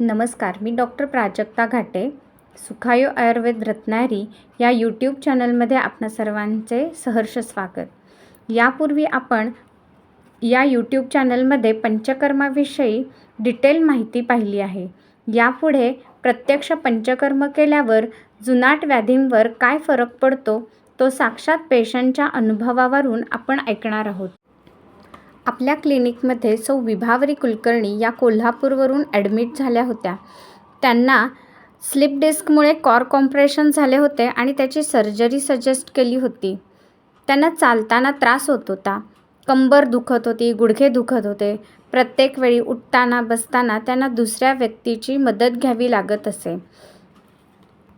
नमस्कार मी डॉक्टर प्राजक्ता घाटे सुखायो आयुर्वेद रत्नारी या यूट्यूब चॅनलमध्ये आपणा सर्वांचे सहर्ष स्वागत. यापूर्वी आपण या यूट्यूब चॅनलमध्ये पंचकर्माविषयी डिटेल माहिती पाहिली आहे. यापुढे प्रत्यक्ष पंचकर्म केल्यावर जुनाट व्याधींवर काय फरक पडतो तो साक्षात पेशंटच्या अनुभवावरून आपण ऐकणार आहोत. आपल्या क्लिनिकमध्ये सौ विभावरी कुलकर्णी या कोल्हापूरवरून ॲडमिट झाल्या होत्या. त्यांना स्लिप डिस्कमुळे कॉर कॉम्प्रेशन झाले होते आणि त्याची सर्जरी सजेस्ट केली होती. त्यांना चालताना त्रास होत होता. कंबर दुखत होती गुडघे दुखत होते. प्रत्येक वेळी उठताना बसताना त्यांना दुसऱ्या व्यक्तीची मदत घ्यावी लागत असे.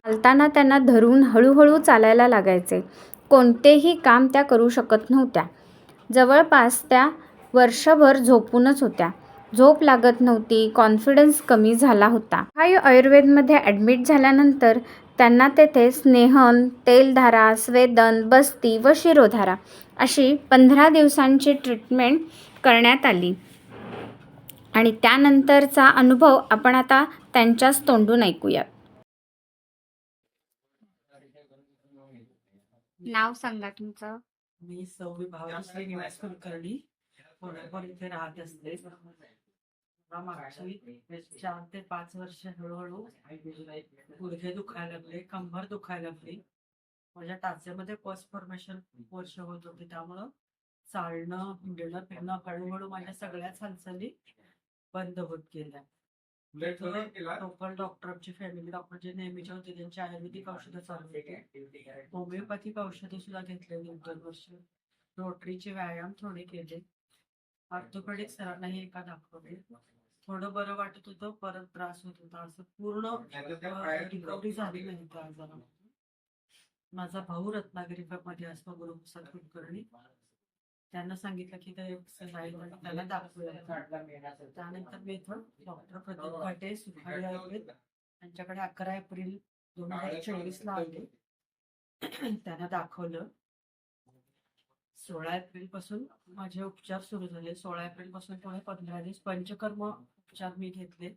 चालताना त्यांना धरून हळूहळू चालायला लागायचे. कोणतेही काम त्या करू शकत नव्हत्या. जवळपास त्या वर्षभर झोपूनच होत्या. झोप लागत नव्हती कॉन्फिडन्स कमी झाला होता. हा आयुर्वेदमध्ये ॲडमिट झाल्यानंतर त्यांना तेथे स्नेहन तेलधारा स्वेदन बस्ती व शिरोधारा अशी पंधरा दिवसांची ट्रीटमेंट करण्यात आली. आणि त्यानंतरचा अनुभव आपण आता त्यांच्याच तोंडून ऐकूयात. नाव सांगा तुमचं. मी सौवी भावना श्रीनिवास कुलकर्णी. कोल्हापूर इथे राहत असते. मला मागची चार ते पाच वर्ष हळूहळू गुडघे दुखायला लागले कंबर दुखायला लागली. माझ्या टाचेमध्ये पस फॉर्मेशन वर्ष होत होते त्यामुळं चालणं हिंडणं फिरणं हळूहळू माझ्या सगळ्याच हालचाली बंद होत गेल्या. लोकल डॉक्टरची फॅमिली डॉक्टर जे नेहमीचे होते त्यांची आयुर्वेदिक औषधं चालू होती. होमिओपॅथिक औषधे सुद्धा घेतलेली दोन वर्ष. रोटरीचे व्यायाम थोडे केले. ऑर्थोपेडिक सरांनाही एका दाखवले थोडं बरं वाटत होतं परत त्रास होत होता. असं पूर्ण रिकव्हरी झाली नाही त्या आजारामध्ये माझा भाऊ रत्नागिरी मध्ये असतो गुरुप्रसाद कुलकर्णी. त्यांना सांगितलं की ते त्याला त्यानंतर मी इथं डॉक्टर प्रदीप घाटे सुखाडे आयुर्वेद त्यांच्याकडे अकरा एप्रिल दोन हजार चोवीस ला आले. त्यांना दाखवलं. सोळा एप्रिलपासून माझे उपचार सुरू झाले. सोळा एप्रिलपासून पुढे पंधरा दिवस पंचकर्म उपचार मी घेतले.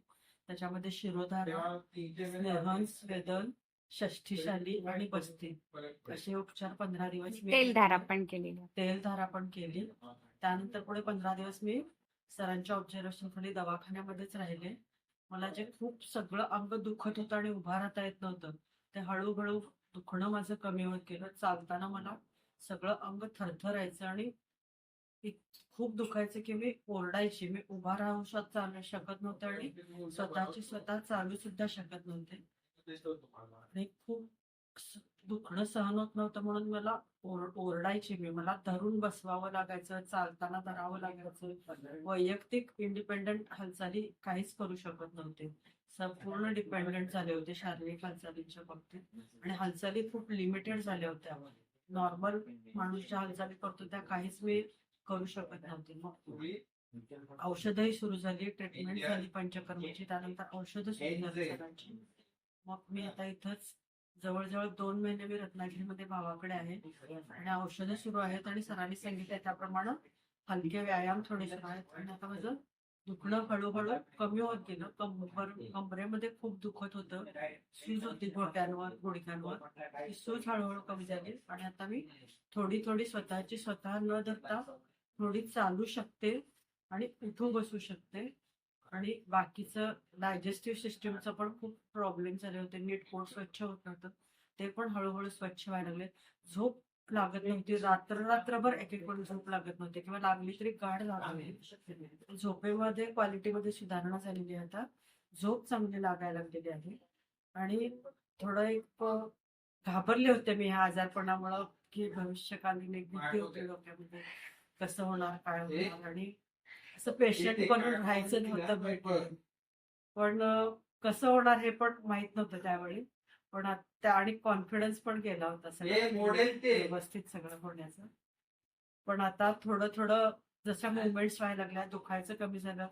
त्याच्यामध्ये शिरोधारा स्नेहन स्वेदन षष्ठीशाली आणि बस्ती. असे उपचार पंधरा दिवस मी तेलधारा पण केलेली. तेलधारा पण केली. त्यानंतर पुढे पंधरा दिवस मी सरांच्या ऑब्झर्वेशन खाली दवाखान्यामध्येच राहिले. मला जे खूप सगळं अंग दुखत होतं आणि उभा राहता येत नव्हतं ते हळूहळू दुखणं माझं कमी होत गेलं. चालताना मला सगळं अंग थरथरायचं आणि खूप दुखायचं की मी ओरडायची. मी उभा राहू चालू शकत नव्हते आणि स्वतःची स्वतः चालू सुद्धा शकत नव्हते. आणि खूप दुखणं सहन होत नव्हतं म्हणून मला ओरडायची मी. मला धरून बसवावं लागायचं चालताना धरावं लागायचं. वैयक्तिक इंडिपेंडंट हालचाली काहीच करू शकत नव्हते. संपूर्ण डिपेंडंट झाले होते शारीरिक हालचालींच्या बाबतीत. आणि हालचाली खूप लिमिटेड झाल्या होत्या. नॉर्मल माणूस ज्या हालचाली करतो त्या काहीच मी करू शकत नव्हते. मग औषधही सुरू झाली ट्रीटमेंट झाली पंचकर्माची त्यानंतर औषधं सुरू झाली सगळ्यांची. मग मी आता इथंच जवळजवळ दोन महिने मी रत्नागिरीमध्ये भावाकडे आहे. आणि औषधं सुरू आहेत आणि सरांनी सांगितलं त्याप्रमाणे हलके व्यायाम थोडे सुरू आहेत. आणि आता माझं दुखणं हळूहळू कमी होत गेलं. कंबर कमरेमध्ये खूप दुखत होतं. सूज होती घोट्यांवर गुडघ्यांवर. सूज हळूहळू कमी झाली. आणि आता मी थोडी थोडी स्वतःची स्वतः न धरता थोडी चालू शकते आणि उठून बसू शकते. आणि बाकीचं डायजेस्टिव्ह सिस्टीमचं पण खूप प्रॉब्लेम झाले होते. नीट पोट स्वच्छ होत नव्हतं. ते पण हळूहळू स्वच्छ व्हायला लागले. झोप लागत नव्हती. रात्र रात्रभर एक एक झोप लागत नव्हती. किंवा लागली तरी गाढ लागली झोपेमध्ये क्वालिटीमध्ये सुधारणा झालेली आता. झोप चांगली लागायला लागलेली आहे. आणि थोडं एक घाबरले होते मी ह्या आजारपणामुळं की भविष्यकालीन एक भीती होती डोक्यामध्ये. कसं होणार काय होणार? आणि असं पेशंट बनून राहायचं नव्हतं पण कसं होणार हे पण माहीत नव्हतं त्यावेळी. पण आता आणि कॉन्फिडन्स पण गेला होता सगळं व्यवस्थित सगळं होण्याचं. पण आता थोडं थोडं जशा मुवमेंट्स व्हायला लागल्या दुखायचं कमी झालं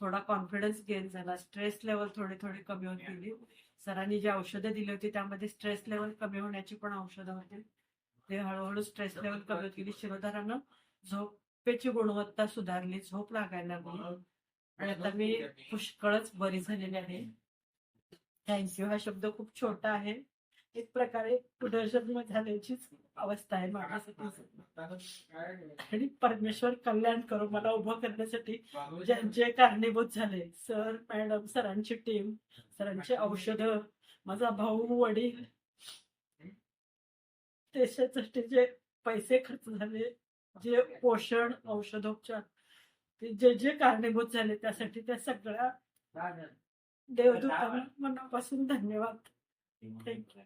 थोडा कॉन्फिडन्स गेन झाला स्ट्रेस लेवल थोडी थोडी कमी होत गेली. सरांनी जी औषधं दिली होती त्यामध्ये स्ट्रेस लेवल कमी होण्याची पण औषधं होती. ते हळूहळू स्ट्रेस लेवल कमी होत गेली. शिरोधारानं झोपेची गुणवत्ता सुधारली झोप लागायला लागली. आणि आता मी पुष्कळच बरी झालेली आहे. थँक्यू. हा शब्द खूप छोटा आहे. एक प्रकारे पुनर्जन्म झाल्याचीच अवस्था आहे माझ्यासाठी आणि परमेश्वर कल्याण करू. मला उभं करण्यासाठी ज्यांचे कारणीभूत झाले सर मॅडम सरांची टीम सरांची औषध माझा भाऊ वडील देशासाठी जे पैसे खर्च झाले जे पोषण औषधोपचार ते जे जे कारणीभूत झाले त्यासाठी त्या सगळ्या देवदूतांना मनापासून धन्यवाद. थँक्यू